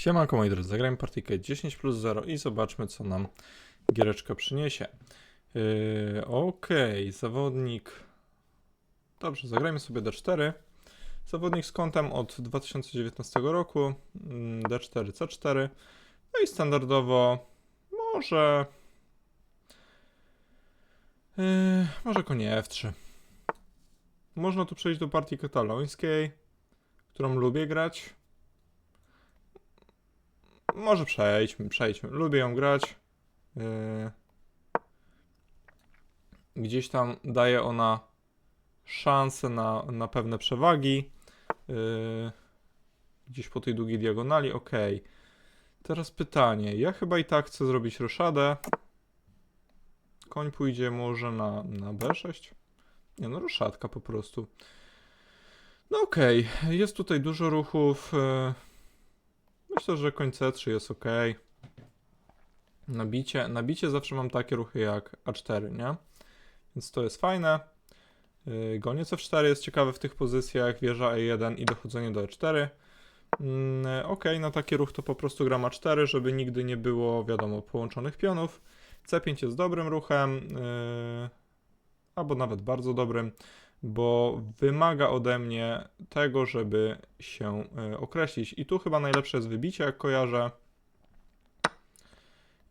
Siemanko moi drodzy, zagrajmy partyjkę 10 plus 0 i zobaczmy co nam giereczka przyniesie. Yy, Okej, zawodnik... Dobrze, zagrajmy sobie D4. Zawodnik z kątem od 2019 roku, mm, D4, C4. No i standardowo może... Yy, może konie F3. Można tu przejść do partii katalońskiej, którą lubię grać. Może przejdźmy, przejdźmy. Lubię ją grać. Yy. Gdzieś tam daje ona szansę na, na pewne przewagi. Yy. Gdzieś po tej długiej diagonali, ok. Teraz pytanie. Ja chyba i tak chcę zrobić roszadę. Koń pójdzie może na, na B6. Nie no, roszadka po prostu. No okej, jest tutaj dużo ruchów. Myślę, że koń C3 jest ok. Nabicie, nabicie zawsze mam takie ruchy jak A4, nie? Więc to jest fajne. Yy, Goniec F4 jest ciekawy w tych pozycjach, wieża E1 i dochodzenie do E4. Mm, ok, na taki ruch to po prostu gram A4, żeby nigdy nie było, wiadomo, połączonych pionów. C5 jest dobrym ruchem, yy, albo nawet bardzo dobrym, bo wymaga ode mnie tego, żeby się y, określić. I tu chyba najlepsze jest wybicie, jak kojarzę.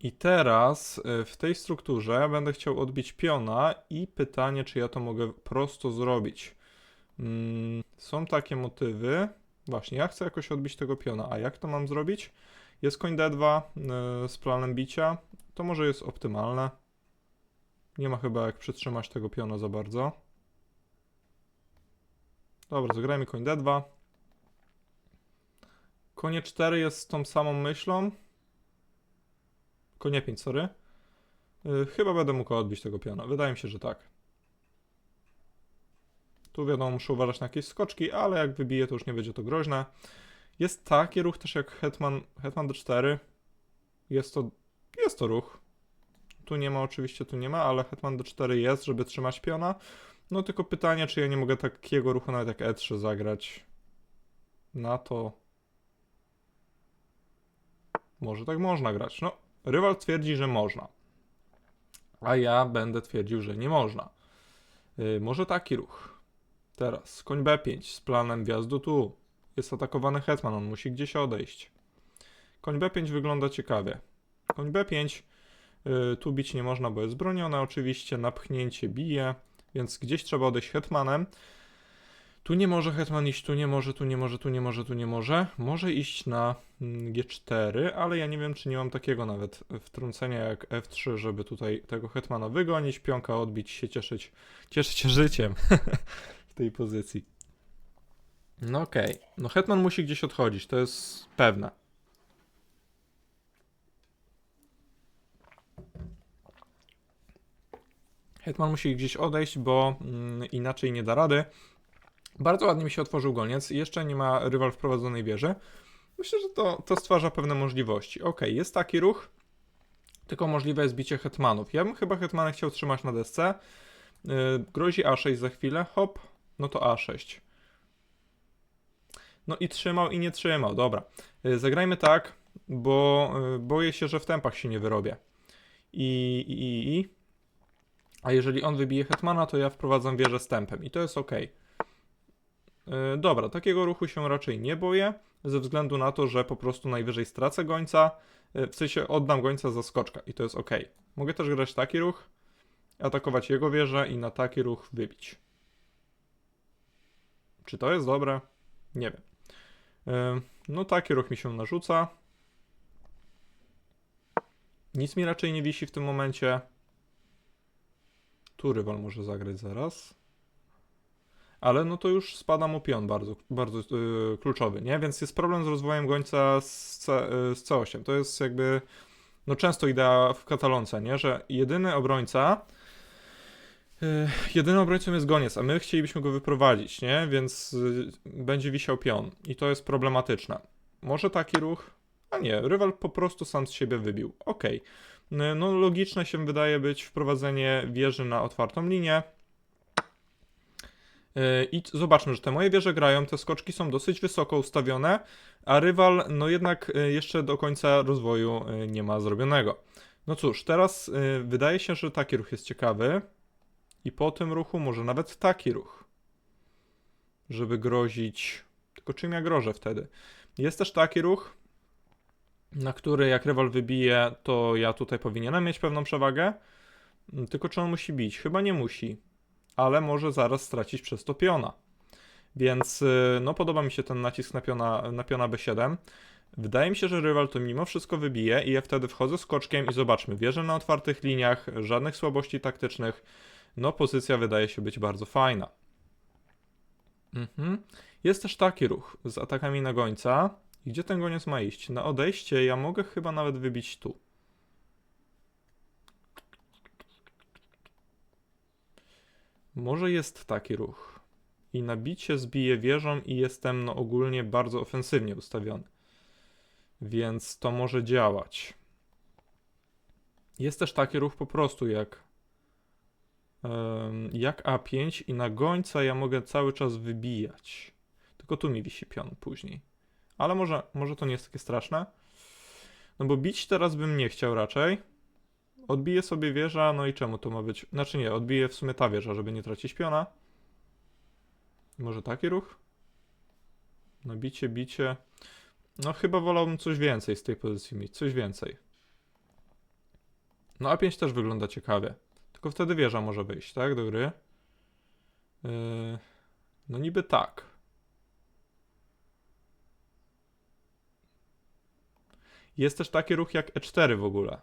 I teraz y, w tej strukturze będę chciał odbić piona i pytanie, czy ja to mogę prosto zrobić. Mm, są takie motywy. Właśnie, ja chcę jakoś odbić tego piona, a jak to mam zrobić? Jest koń D2 y, z planem bicia. To może jest optymalne. Nie ma chyba jak przytrzymać tego piona za bardzo. Dobra, zagrajmy koń D2. Konie 4 jest z tą samą myślą. Konie 5, sorry. Yy, chyba będę mógł odbić tego piona. Wydaje mi się, że tak. Tu wiadomo, muszę uważać na jakieś skoczki, ale jak wybiję, to już nie będzie to groźne. Jest taki ruch też jak Hetman, Hetman D4. Jest to, jest to ruch. Tu nie ma, oczywiście tu nie ma, ale Hetman D4 jest, żeby trzymać piona. No tylko pytanie, czy ja nie mogę takiego ruchu nawet jak E3 zagrać. Na to. Może tak można grać. No, rywal twierdzi, że można. A ja będę twierdził, że nie można. Yy, może taki ruch. Teraz koń B5 z planem wjazdu tu. Jest atakowany hetman, on musi gdzieś odejść. Koń B5 wygląda ciekawie. Koń B5 yy, tu bić nie można, bo jest bronione oczywiście. Napchnięcie bije. Więc gdzieś trzeba odejść hetmanem. Tu nie może hetman iść, tu nie może, tu nie może, tu nie może, tu nie może. Może iść na mm, G4, ale ja nie wiem, czy nie mam takiego nawet wtrącenia jak F3, żeby tutaj tego hetmana wygonić, pionka odbić, się cieszyć, cieszyć się życiem w tej pozycji. No okej, okay. no hetman musi gdzieś odchodzić, to jest pewne. Hetman musi gdzieś odejść, bo mm, inaczej nie da rady. Bardzo ładnie mi się otworzył goniec. Jeszcze nie ma rywal wprowadzonej wieży. Myślę, że to, to stwarza pewne możliwości. Ok, jest taki ruch, tylko możliwe jest bicie hetmanów. Ja bym chyba hetmana chciał trzymać na desce. Yy, grozi A6 za chwilę. Hop, no to A6. No i trzymał i nie trzymał. Dobra. Yy, zagrajmy tak, bo yy, boję się, że w tempach się nie wyrobię. I, i, i, a jeżeli on wybije hetmana, to ja wprowadzam wieżę z tempem i to jest ok. Dobra, takiego ruchu się raczej nie boję, ze względu na to, że po prostu najwyżej stracę gońca, yy, w sensie oddam gońca za skoczka i to jest ok. Mogę też grać taki ruch, atakować jego wieżę i na taki ruch wybić. Czy to jest dobre? Nie wiem. Yy, no taki ruch mi się narzuca. Nic mi raczej nie wisi w tym momencie. Tu rywal może zagrać zaraz. Ale no to już spada mu pion bardzo, bardzo yy, kluczowy, nie? Więc jest problem z rozwojem gońca z, C, yy, z C8. To jest jakby no często idea w katalonce, nie? Że jedyny obrońca yy, jedynym obrońcą jest goniec, a my chcielibyśmy go wyprowadzić, nie? Więc yy, będzie wisiał pion i to jest problematyczne. Może taki ruch? A nie, rywal po prostu sam z siebie wybił. Okej. Okay. No logiczne się wydaje być wprowadzenie wieży na otwartą linię. Yy, I zobaczmy, że te moje wieże grają, te skoczki są dosyć wysoko ustawione, a rywal no jednak yy, jeszcze do końca rozwoju yy, nie ma zrobionego. No cóż, teraz wydaje się, że taki ruch jest ciekawy i po tym ruchu może nawet taki ruch, żeby grozić... Tylko czym ja grożę wtedy? Jest też taki ruch, na który jak rywal wybije, to ja tutaj powinienem mieć pewną przewagę. Tylko czy on musi bić? Chyba nie musi, ale może zaraz stracić przez to piona. Więc y, no podoba mi się ten nacisk na piona, na piona B7. Wydaje mi się, że rywal to mimo wszystko wybije i ja wtedy wchodzę skoczkiem i zobaczmy, wierzę na otwartych liniach, żadnych słabości taktycznych. No pozycja wydaje się być bardzo fajna. Mhm. Jest też taki ruch z atakami na gońca. Gdzie ten goniec ma iść? Na odejście ja mogę chyba nawet wybić tu. Może jest taki ruch. I nabicie zbije wieżą i jestem no ogólnie bardzo ofensywnie ustawiony. Więc to może działać. Jest też taki ruch po prostu jak jak A5 i na gońca ja mogę cały czas wybijać. Tylko tu mi wisi pion później. Ale może, może to nie jest takie straszne. No bo bić teraz bym nie chciał raczej. Odbiję sobie wieża, no i czemu to ma być? Znaczy nie, odbiję w sumie ta wieża, żeby nie tracić piona. Może taki ruch? No bicie, bicie. No chyba wolałbym coś więcej z tej pozycji mieć, coś więcej. No A5 też wygląda ciekawie. Tylko wtedy wieża może wyjść, tak, do gry. Yy, no niby tak. Jest też taki ruch jak E4 w ogóle.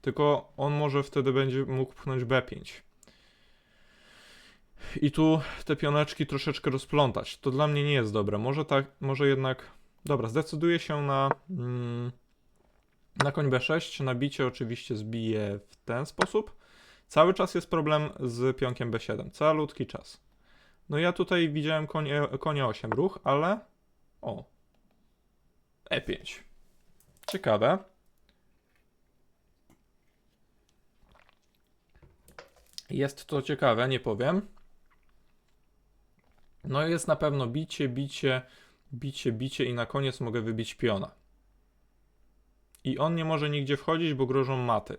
Tylko on może wtedy będzie mógł pchnąć B5. I tu te pioneczki troszeczkę rozplątać. To dla mnie nie jest dobre. Może tak, może jednak. Dobra, zdecyduję się na. Mm, na koń B6. Nabicie oczywiście zbije w ten sposób. Cały czas jest problem z pionkiem B7. Calutki czas. No ja tutaj widziałem konie, konia 8 ruch, ale. O. E5. Ciekawe. Jest to ciekawe, nie powiem. No jest na pewno bicie, bicie, bicie, bicie i na koniec mogę wybić piona. I on nie może nigdzie wchodzić, bo grożą maty.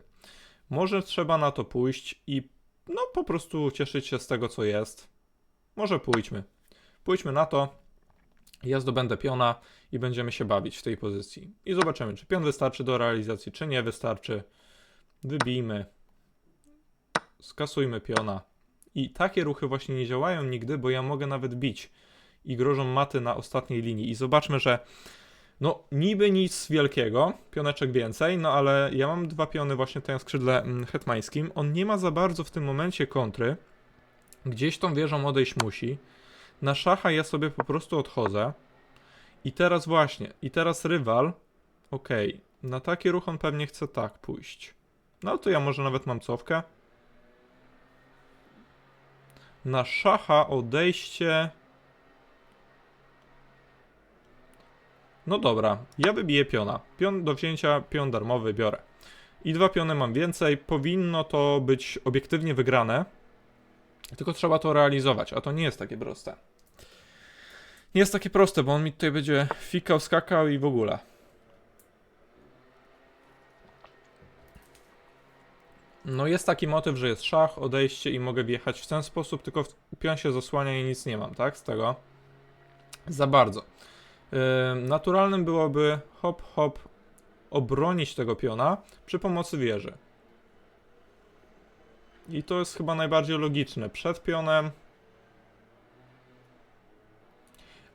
Może trzeba na to pójść i no po prostu cieszyć się z tego, co jest. Może pójdźmy. Pójdźmy na to. Ja zdobędę piona i będziemy się bawić w tej pozycji. I zobaczymy, czy pion wystarczy do realizacji, czy nie wystarczy. Wybijmy. Skasujmy piona. I takie ruchy właśnie nie działają nigdy, bo ja mogę nawet bić. I grożą maty na ostatniej linii. I zobaczmy, że no niby nic wielkiego, pioneczek więcej, no ale ja mam dwa piony właśnie tutaj na skrzydle mm, hetmańskim. On nie ma za bardzo w tym momencie kontry. Gdzieś tą wieżą odejść musi. Na szacha ja sobie po prostu odchodzę. I teraz właśnie, i teraz rywal. Okej, na taki ruch on pewnie chce tak pójść. No to ja może nawet mam cofkę. Na szacha odejście. No dobra, ja wybiję piona. Pion do wzięcia, pion darmowy biorę. I dwa piony mam więcej. Powinno to być obiektywnie wygrane. Tylko trzeba to realizować, a to nie jest takie proste. Nie jest takie proste, bo on mi tutaj będzie fikał, skakał i w ogóle. No jest taki motyw, że jest szach, odejście i mogę wjechać w ten sposób, tylko pion się zasłania i nic nie mam, tak? Z tego. Za bardzo. Yy, naturalnym byłoby hop, hop, obronić tego piona przy pomocy wieży. I to jest chyba najbardziej logiczne. Przed pionem.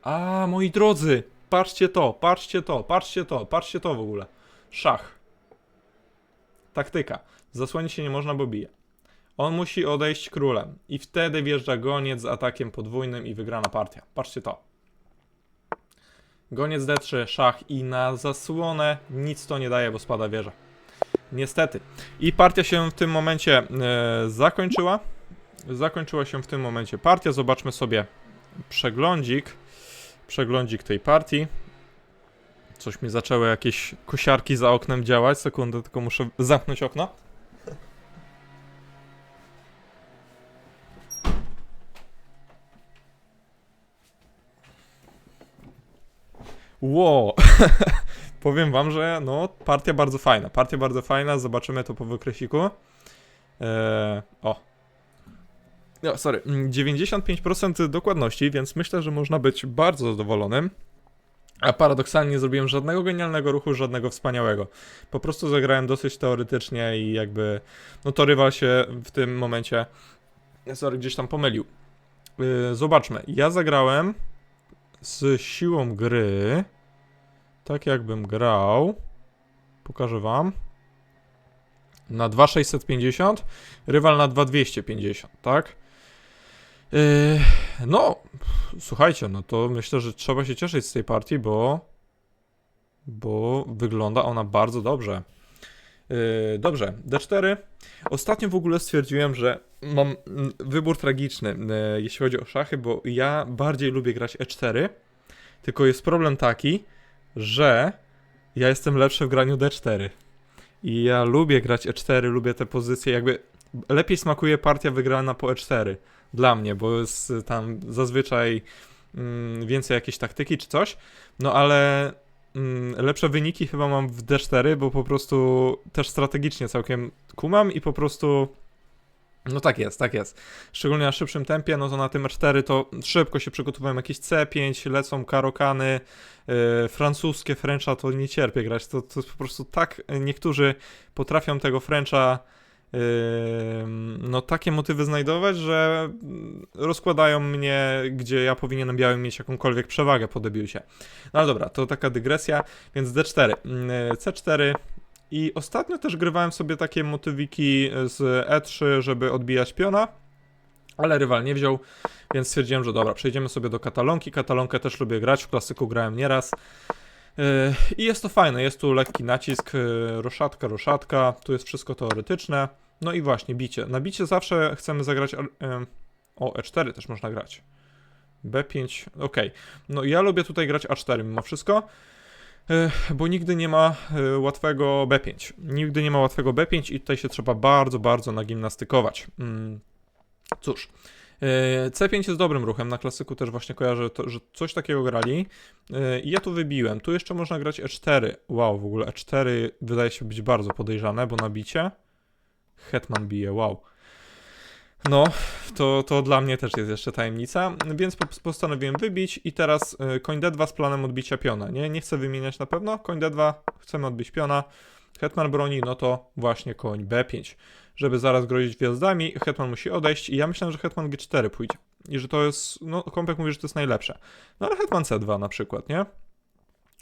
A, moi drodzy, patrzcie to, patrzcie to, patrzcie to, patrzcie to w ogóle. Szach. Taktyka. Zasłonić się nie można, bo bije. On musi odejść królem. I wtedy wjeżdża goniec z atakiem podwójnym i wygrana partia. Patrzcie to. Goniec D3, szach i na zasłonę nic to nie daje, bo spada wieża. Niestety. I partia się w tym momencie e, zakończyła. Zakończyła się w tym momencie partia. Zobaczmy sobie przeglądzik przeglądzik tej partii. Coś mi zaczęły jakieś kosiarki za oknem działać. Sekundę, tylko muszę zamknąć okno. Wow! Powiem wam, że no, partia bardzo fajna. Partia bardzo fajna, zobaczymy to po wykresiku. Eee, o, no, sorry. mm, 95% dokładności, więc myślę, że można być bardzo zadowolonym. A paradoksalnie nie zrobiłem żadnego genialnego ruchu, żadnego wspaniałego. Po prostu zagrałem dosyć teoretycznie i jakby. No to rywal się w tym momencie. Sorry, gdzieś tam pomylił. Yy, zobaczmy. Ja zagrałem z siłą gry. Tak jakbym grał. Pokażę wam. Na 2650, rywal na 2250, tak? Yy, no, słuchajcie, no to myślę, że trzeba się cieszyć z tej partii, bo bo wygląda ona bardzo dobrze. Yy, dobrze, D4. Ostatnio w ogóle stwierdziłem, że mam wybór tragiczny, yy, jeśli chodzi o szachy, bo ja bardziej lubię grać E4, tylko jest problem taki, że ja jestem lepszy w graniu D4. I ja lubię grać E4, lubię te pozycje, jakby lepiej smakuje partia wygrana po E4 dla mnie, bo jest y, tam zazwyczaj mm, więcej jakiejś taktyki czy coś, no ale mm, lepsze wyniki chyba mam w D4, bo po prostu też strategicznie całkiem kumam i po prostu no tak jest, tak jest. Szczególnie na szybszym tempie, no to na tym E4 to szybko się przygotowałem jakieś C5, lecą karokany, yy, francuskie Frencha to nie cierpię grać, to, to po prostu tak, niektórzy potrafią tego Frencha no takie motywy znajdować, że rozkładają mnie, gdzie ja powinienem białym mieć jakąkolwiek przewagę po debiucie. No ale dobra, to taka dygresja, więc D4, yy, C4 i ostatnio też grywałem sobie takie motywiki z E3, żeby odbijać piona, ale rywal nie wziął, więc stwierdziłem, że dobra, przejdziemy sobie do katalonki. Katalonkę też lubię grać, w klasyku grałem nieraz. I jest to fajne, jest tu lekki nacisk, yy, roszatka, roszatka, tu jest wszystko teoretyczne. No i właśnie, bicie. Na bicie zawsze chcemy zagrać... Yy, o, E4 też można grać. B5, ok. No ja lubię tutaj grać A4 mimo wszystko. E, bo nigdy nie ma e, łatwego B5. Nigdy nie ma łatwego B5 i tutaj się trzeba bardzo, bardzo nagimnastykować. Mm, Cóż, e, C5 jest dobrym ruchem, na klasyku też właśnie kojarzę, to, że coś takiego grali i ja tu wybiłem. Tu jeszcze można grać E4. Wow, w ogóle E4 wydaje się być bardzo podejrzane, bo na bicie Hetman bije, wow. No, to, to dla mnie też jest jeszcze tajemnica, więc po- postanowiłem wybić i teraz y, koń D2 z planem odbicia piona, nie? Nie chcę wymieniać na pewno, koń D2, chcemy odbić piona, hetman broni, no to właśnie koń B5, żeby zaraz grozić gwiazdami, hetman musi odejść i ja myślałem, że hetman G4 pójdzie i że to jest, no Kąpek mówi, że to jest najlepsze, no ale hetman C2 na przykład, nie?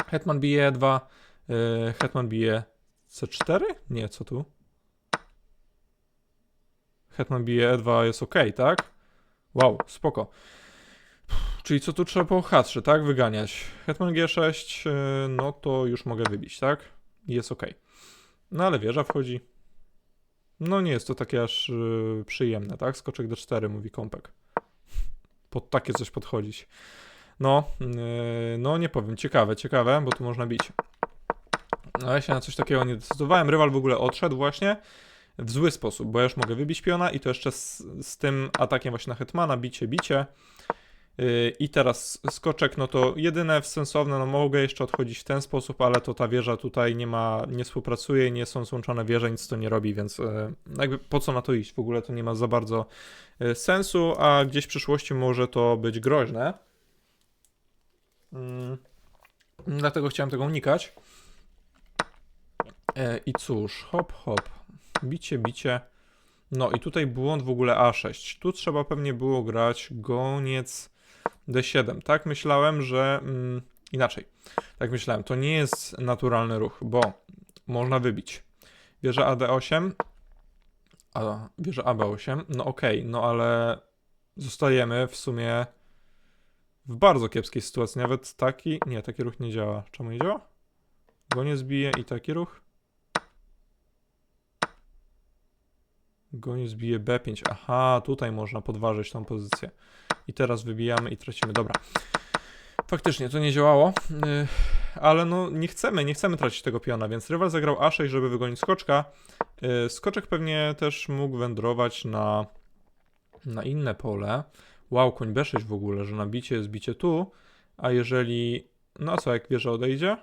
Hetman bije E2, y, hetman bije C4? Nie, co tu? Hetman bije E2 jest ok, tak? Wow, spoko. Czyli co tu trzeba po H3, tak? Wyganiać. Hetman G6, yy, no to już mogę wybić, tak? Jest ok. No ale wieża wchodzi. No nie jest to takie aż yy, przyjemne, tak? Skoczek D4, mówi Kąpek. Pod takie coś podchodzić. No, yy, no nie powiem. Ciekawe, ciekawe, bo tu można bić. No ja się na coś takiego nie decydowałem. Rywal w ogóle odszedł właśnie w zły sposób, bo ja już mogę wybić piona i to jeszcze z, z tym atakiem właśnie na hetmana, bicie, bicie. Yy, I teraz skoczek, no to jedyne sensowne, no mogę jeszcze odchodzić w ten sposób, ale to ta wieża tutaj nie ma, nie współpracuje, nie są złączone wieże, nic to nie robi, więc yy, jakby po co na to iść? W ogóle to nie ma za bardzo yy, sensu, a gdzieś w przyszłości może to być groźne. Mm, Dlatego chciałem tego unikać. E, I cóż, hop, hop. Bicie, bicie. No i tutaj błąd w ogóle A6. Tu trzeba pewnie było grać goniec D7. Tak myślałem, że mm, inaczej. Tak myślałem. To nie jest naturalny ruch, bo można wybić. Wieża AD8. A wieża AB8. No okej, no ale zostajemy w sumie w bardzo kiepskiej sytuacji. Nawet taki. Nie, taki ruch nie działa. Czemu nie działa? Goniec bije i taki ruch. Goniec bije B5. Aha, tutaj można podważyć tą pozycję. I teraz wybijamy i tracimy. Dobra. Faktycznie to nie działało, yy, ale no nie chcemy, nie chcemy tracić tego piona, więc rywal zagrał A6, żeby wygonić skoczka. Yy, skoczek pewnie też mógł wędrować na, na inne pole. Wow, koń B6 w ogóle, że nabicie jest bicie tu, a jeżeli No a co, jak wieża odejdzie?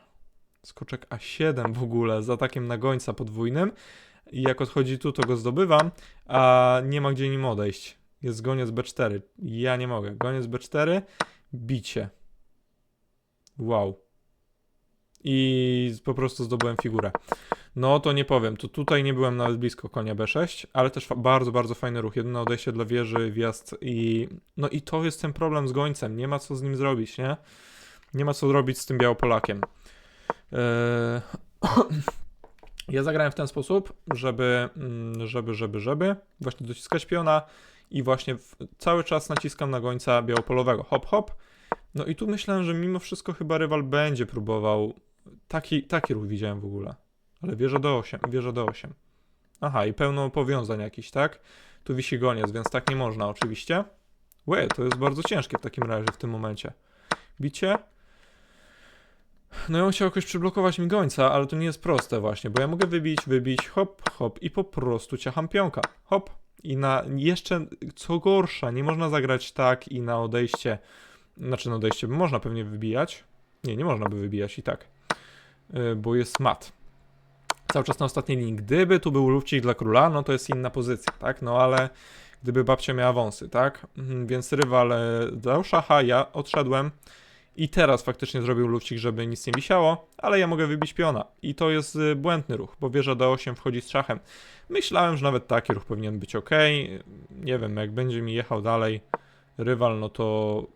Skoczek A7 w ogóle, z atakiem na gońca podwójnym. I jak odchodzi tu, to go zdobywam, a nie ma gdzie nim odejść. Jest goniec B4. Ja nie mogę. Goniec B4, bicie. Wow. I po prostu zdobyłem figurę. No to nie powiem, to tutaj nie byłem nawet blisko konia B6, ale też bardzo, bardzo fajny ruch. Jedyne odejście dla wieży, wjazd i... No i to jest ten problem z gońcem, nie ma co z nim zrobić, nie? Nie ma co zrobić z tym Białopolakiem. Eee... ja zagrałem w ten sposób, żeby, mm, żeby, żeby, żeby właśnie dociskać piona i właśnie w, cały czas naciskam na gońca białopolowego. Hop, hop. No i tu myślałem, że mimo wszystko chyba rywal będzie próbował. Taki, taki ruch widziałem w ogóle. Ale wieża do 8, wieża do 8. Aha, i pełno powiązań jakiś, tak? Tu wisi goniec, więc tak nie można oczywiście. Łe, to jest bardzo ciężkie w takim razie w tym momencie. Bicie. No ja bym chciał jakoś przyblokować mi gońca, ale to nie jest proste właśnie, bo ja mogę wybić, wybić, hop, hop i po prostu ciacham pionka. Hop. I na jeszcze, co gorsza, nie można zagrać tak i na odejście, znaczy na odejście można pewnie wybijać. Nie, nie można by wybijać i tak, yy, bo jest mat cały czas na ostatniej linii. Gdyby tu był lufcik dla króla, no to jest inna pozycja, tak? No ale gdyby babcia miała wąsy, tak? Mhm, Więc rywal dał szacha, ja odszedłem i teraz faktycznie zrobił lufcik, żeby nic nie wisiało, ale ja mogę wybić piona i to jest e, błędny ruch, bo wieża D8 wchodzi z szachem. Myślałem, że nawet taki ruch powinien być ok. Nie wiem, jak będzie mi jechał dalej rywal, no to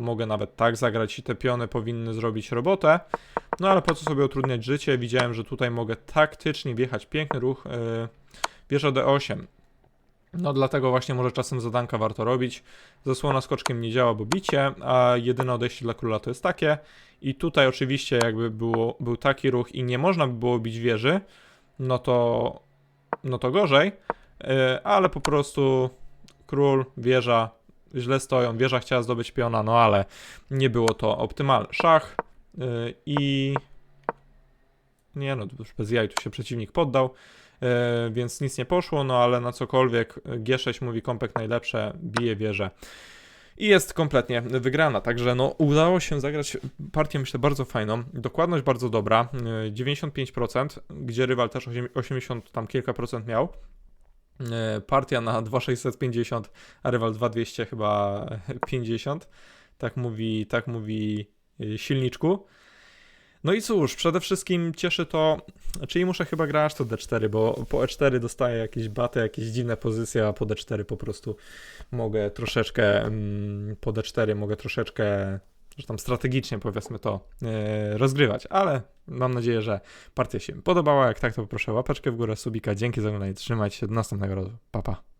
mogę nawet tak zagrać i te piony powinny zrobić robotę. No ale po co sobie utrudniać życie? Widziałem, że tutaj mogę taktycznie wjechać. Piękny ruch. Yy, wieża D8. No dlatego właśnie może czasem zadanka warto robić. Zasłona skoczkiem nie działa, bo bicie, a jedyne odejście dla króla to jest takie. I tutaj oczywiście jakby było, był taki ruch i nie można by było bić wieży, no to, no to gorzej. Yy, ale po prostu król, wieża źle stoją. Wieża chciała zdobyć piona, no ale nie było to optymalne. Szach yy, i... Nie no, już bez jaj tu się przeciwnik poddał, więc nic nie poszło, no ale na cokolwiek G6 mówi kompek najlepsze, bije wieżę. I jest kompletnie wygrana, także no udało się zagrać partię myślę bardzo fajną, dokładność bardzo dobra, yy, 95%, gdzie rywal też 80 tam kilka procent miał. E, Partia na 2650, a rywal 2200 chyba 50. Tak mówi, tak mówi e, silniczku. No i cóż, przede wszystkim cieszy to, czyli muszę chyba grać to D4, bo po E4 dostaję jakieś baty, jakieś dziwne pozycje, a po D4 po prostu mogę troszeczkę, mm, po D4 mogę troszeczkę, że tam strategicznie powiedzmy to, e, rozgrywać, ale mam nadzieję, że partia się podobała. Jak tak, to poproszę łapeczkę w górę, subika. Dzięki za oglądanie. Trzymajcie się. Do następnego razu. Pa, pa.